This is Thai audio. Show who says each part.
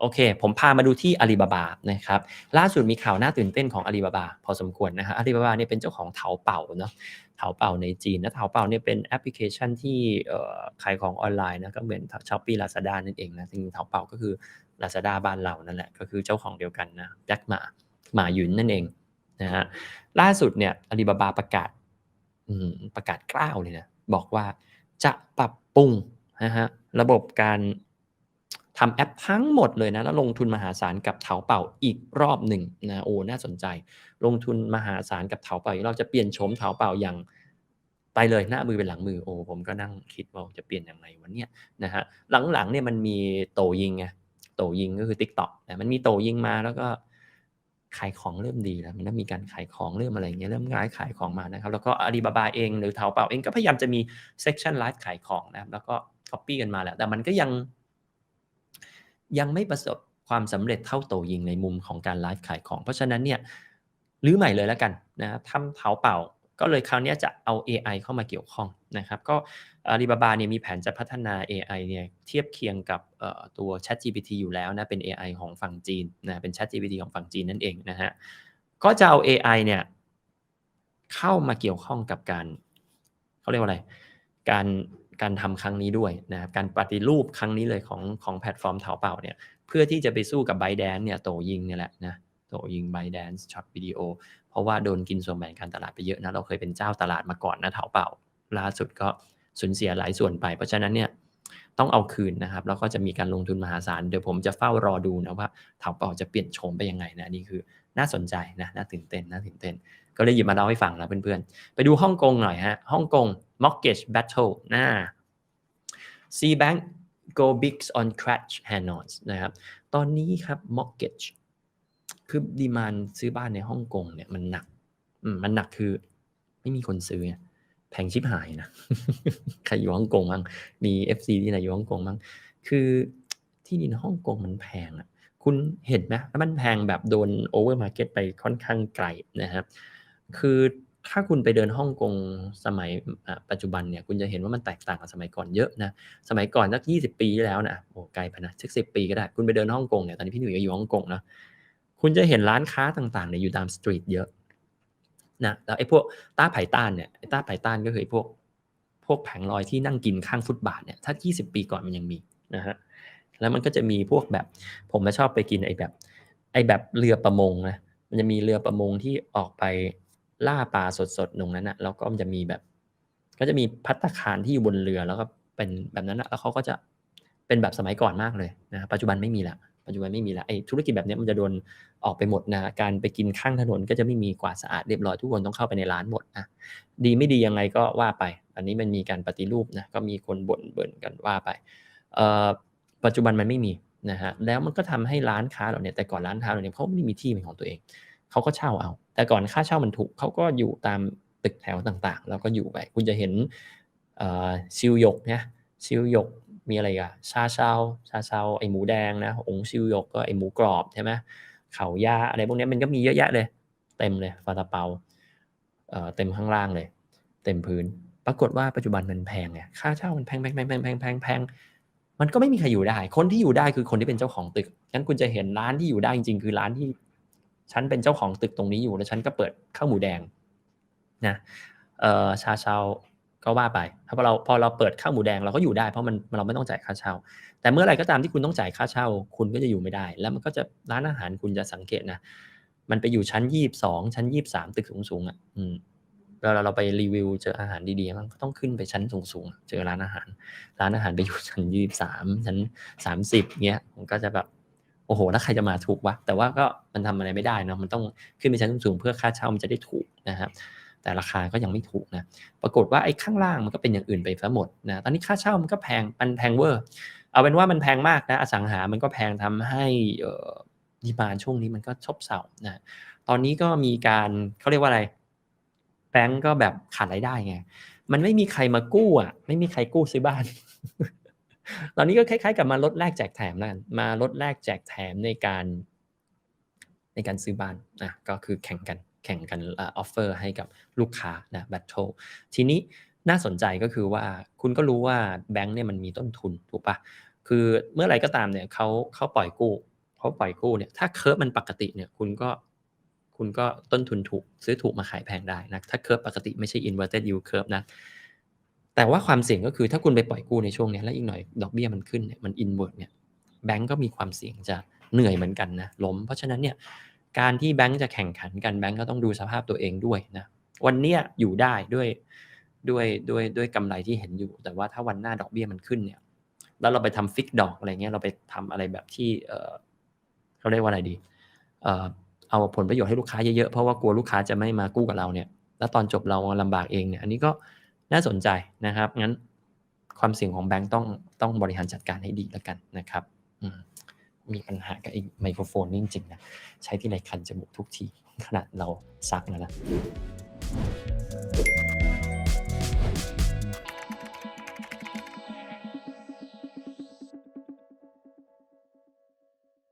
Speaker 1: โอเค ผมพามาดูที่อาลีบาบานะครับ ล่าสุดมีข่าวน่าตื่นเต้นของอาลีบาบาพอสมควรนะฮะอาลีบาบาเนี่ยเป็นเจ้าของเถาเป่าเนาะเถาเป่าในจีนนะเถาเป่าเนี่ยเป็นแอปพลิเคชันที่ขายของออนไลน์นะก็เหมือนช้อปปี้ลาซาด้านั่นเองนะจริงเถาเป่าก็คือลาซาด้าบ้านเรานั่นแหละก็คือเจ้าของเดียวกันนะแจ็คหมาหมาหยุนนั่นเองนะฮะล่าสุดเนี่ยอาลีบาบาประกาศประกาศกล้าวเลยนะบอกว่าจะปรับปรุงนะฮะระบบการ ทำแอปทั้งหมดเลยนะ แล้วลงทุนมหาศาลกับเถาเป่าอีกรอบหนึ่งนะโอ้น่าสนใจ ลงทุนมหาศาลกับเถาเป่าเราจะเปลี่ยนโฉมเถาเป่าอย่างไปเลยหน้ามือเป็นหลังมือโอ้ผมก็นั่งคิดว่าจะเปลี่ยนอย่างไรวันเนี้ยนะฮะหลังๆเนี่ยมันมีโตยิงไงโตยิงก็คือ t ิ k t o k นะมันมีโตยิงมาแล้วก็ขายของเริ่มดีแล้วมันเริ่มมีการขายของเริ่มอะไรเงี้ยเริ่มง่ายขายของมานะครับ แล้วก็อาลีบาบาเองหรือเถาเป่าเองก็พยายามจะมีเซสชันไลฟ์ขายของนะแล้วก็ก๊อปปี้กันมาแหละแต่มันก็ยัง ยังไม่ประสบความสำเร็จเท่าโตยิงในมุมของการไลฟ์ขายของ เพราะฉะนั้นเนี่ยรื้อใหม่เลยแล้วกันนะทำเท้าเป่า ก็เลยคราวนี้จะเอา AI เข้ามาเกี่ยวข้องนะครับ ก็อาลีบาบาเนี่ยมีแผนจะพัฒนา AI เนี่ยเทียบเคียงกับตัว ChatGPT อยู่แล้วนะเป็น AI ของฝั่งจีนนะเป็น ChatGPT ของฝั่งจีนนั่นเองนะฮะก็จะเอา AI เนี่ยเข้ามาเกี่ยวข้องกับการเขาเรียกว่าอะไร การ การทำครั้งนี้ด้วยนะครับการปฏิรูปครั้งนี้เลยของของแพลตฟอร์มเถาเป่าเนี่ยเพื่อที่จะไปสู้กับไบแดนเนี่ยโตยิงเนี่ยแหละนะโตยิงไบแดนช็อตวิดีโอเพราะว่าโดนกินส่วนแบ่งการตลาดไปเยอะนะเราเคยเป็นเจ้าตลาดมาก่อนนะเถาเป่าล่าสุดก็สูญเสียหลายส่วนไป เพราะฉะนั้นเนี่ยต้องเอาคืนนะครับแล้วก็จะมีการลงทุนมหาศาลเดี๋ยวผมจะเฝ้ารอดูนะว่าเถาเป่าจะเปลี่ยนโฉมไปยังไงนะนี่คือน่าสนใจนะน่าตื่นเต้นน่าตื่นเต้น ก็เลยหยิบมาเล่าให้ฟังนะเพื่อนๆไปดูฮ่องกงหน่อยฮะฮ่องกง mortgage battle นะ C-Bank go big on crash Hanoi นะครับ ตอนนี้ครับ mortgage คือดีมานซื้อบ้านในฮ่องกงเนี่ยมันหนัก มันหนักคือ ไม่มีคนซื้อแพงชิบหายนะ ใครอยู่ฮ่องกงบ้าง มี FC ที่ไหนอยู่ฮ่องกงบ้าง คือที่ดินฮ่องกงมันแพงอะคุณเห็นไหมแล้วมันแพงแบบโดนโอเวอร์มาร์เก็ตไปค่อนข้างไกลนะครับ คือ ถ้าคุณไปเดินฮ่องกงสมัยปัจจุบันเนี่ยคุณจะเห็นว่ามันแตกต่างกับสมัยก่อนเยอะนะสมัยก่อนสักยี่สิบปีที่แล้วนะโอ้ไกลไปนะสักสิบปีก็ได้คุณไปเดินฮ่องกงเนี่ยตอนนี้พี่หนุ่ยก็อยู่ฮ่องกงนะคุณจะเห็นร้านค้าต่างๆเนี่ยอยู่ตามสตรีทเยอะนะแล้วไอ้พวกต้าไผ่ต้านเนี่ยไอ้ต้าไผ่ต้านก็คือพวกพวกแผงลอยที่นั่งกินข้างฟุตบาทเนี่ยถ้ายี่สิบปีก่อนมันยังมีนะฮะแล้วมันก็จะมีพวกแบบ ผมมาชอบไปกินไอ้แบบ ไอ้แบบเรือประมงนะมันจะมีเรือประมงที่ออกไป ล่าปลาสดๆตรงนั้นนะแล้วก็จะมีแบบ ก็จะมีพัตคารที่อยู่บนเรือแล้วก็เป็นแบบนั้นนะแล้วเขาก็จะเป็นแบบสมัยก่อนมากเลยนะปัจจุบันไม่มีละปัจจุบันไม่มีละไอ้ธุรกิจแบบนี้มันจะโดนออกไปหมดนะการไปกินข้างถนนก็จะไม่มีกวาดสะอาดเรียบร้อยทุกคนต้องเข้าไปในร้านหมดนะดีไม่ดียังไงก็ว่าไป อันนี้มันมีการปฏิรูปนะก็มีคนบ่นเบิ่นกันว่าไปเอ่อปัจจุบันมันไม่มีนะฮะแล้วมันก็ทำให้ร้านค้าเราเนี่ยแต่ก่อนร้านค้าเราเนี่ยเขาไม่มีที่เป็นของตัวเองเขาก็เช่าเอา แต่ก่อนค่าเช่ามันถูกเขาก็อยู่ตามตึกแถวต่างๆ แล้วก็อยู่ไปคุณจะเห็นซิลหยกเนี่ยซิลหยกมีอะไรกันชาเชาชาเชาไอหมูแดงนะองซิลหยกก็ไอหมูกรอบใช่ไหมเขาย่าอะไรพวกนี้มันก็มีเยอะแยะเลย เต็มเลยฟาตาเปาเต็มข้างล่างเลย เต็มพื้น ปรากฏว่าปัจจุบันมันแพงไงค่าเช่ามันแพงแพงแพงแพงแพงแพงแพงมันก็ไม่มีใครอยู่ได้ คนที่อยู่ได้คือคนที่เป็นเจ้าของตึกงั้นคุณจะเห็นร้านที่อยู่ได้จริงๆ คือร้านที่ ฉันเป็นเจ้าของตึกตรงนี้อยู่แล้วฉันก็เปิดข้าวหมูแดงนะเอ่อชาเชาก็ว่าไปพอเราพอเราเปิดข้าวหมูแดงเราก็อยู่ได้เพราะมันเราไม่ต้องจ่ายค่าเช่า แต่เมื่อไรก็ตามที่คุณต้องจ่ายค่าเช่า คุณก็จะอยู่ไม่ได้ แล้วมันก็จะร้านอาหารคุณจะสังเกตนะมันไปอยู่ชั้นยี่บสองชั้นยี่บสามตึกสูงๆอะอืมเราเราไปรีวิวเจออาหารดีๆมันก็ต้องขึ้นไปชั้นสูงๆเจอร้านอาหาร ร้านอาหารไปอยู่ชั้นยี่บสามชั้นสามสิบเงี้ยมันก็จะแบบ โอ้โห แล้วใครจะมาถูกวะ แต่ว่าก็มันทำอะไรไม่ได้นะมันต้องขึ้นไปชั้นสูงเพื่อค่าเช่ามันจะได้ถูกนะครับแต่ราคาก็ยังไม่ถูกนะ ปรากฏว่าไอ้ข้างล่างมันก็เป็นอย่างอื่นไปซะหมดนะ ตอนนี้ค่าเช่ามันก็แพง มันแพงเวอร์ เอาเป็นว่ามันแพงมากนะ อสังหา มันก็แพงทำให้ดีมานช่วงนี้มันก็ชบเสานะ ตอนนี้ก็มีการเขาเรียกว่าอะไร แบงก์ก็แบบขาดรายได้ไง มันไม่มีใครมากู้อะ ไม่มีใครกู้ซื้อบ้าน ตอนนี้ก็คล้ายๆ กับมาลดแลกแจกแถมแล้วกันมาลดแลกแจกแถมในการ ในการซื้อบ้านนะก็คือแข่งกันแข่งกันออฟเฟอร์ให้กับลูกค้านะแบทเทิลทีนี้น่าสนใจก็คือว่าคุณก็รู้ว่าแบงค์เนี่ยมันมีต้นทุนถูกปะคือเมื่อไรก็ตามเนี่ยเขาเขาปล่อยกู้เขาปล่อยกู้เนี่ยถ้าเคอร์ฟมันปกติเนี่ยคุณก็คุณก็ต้นทุนถูกซื้อถูกมาขายแพงได้นะถ้าเคอร์ฟปกติไม่ใช่ inverted yield curve นะ แต่ว่าความเสี่ยงก็คือถ้าคุณไปปล่อยกู้ในช่วงนี้แล้วอีกหน่อยดอกเบี้ยมันขึ้นเนี่ยมัน invert เนี่ยแบงก์ก็มีความเสี่ยงจะเหนื่อยเหมือนกันนะล้ม เพราะฉะนั้นเนี่ยการที่แบงก์จะแข่งขันกันแบงก์ก็ต้องดูสภาพตัวเองด้วยนะวันเนี้ยอยู่ได้ด้วยด้วยด้วยด้วยกำไรที่เห็นอยู่ แต่ว่าถ้าวันหน้าดอกเบี้ยมันขึ้นเนี่ยแล้วเราไปทำฟิกดอกอะไรเงี้ยเราไปทำอะไรแบบที่เออเขาเรียกว่าอะไรดีเออเอาผลประโยชน์ให้ลูกค้าเยอะๆเพราะว่ากลัวลูกค้าจะไม่มากู้กับเราเนี่ย แล้วตอนจบเราลำบากเองเนี่ยอันนี้ก็ น่าสนใจนะครับ งั้นความเสี่ยงของแบงก์ต้องต้องบริหารจัดการให้ดีแล้วกันนะครับมมีปัญหากับไอ้ไมโครโฟนนี่จริงๆนะ ใช้ที่ไหนคันจมูกทุกที ขนาดเราซักแล้วนะ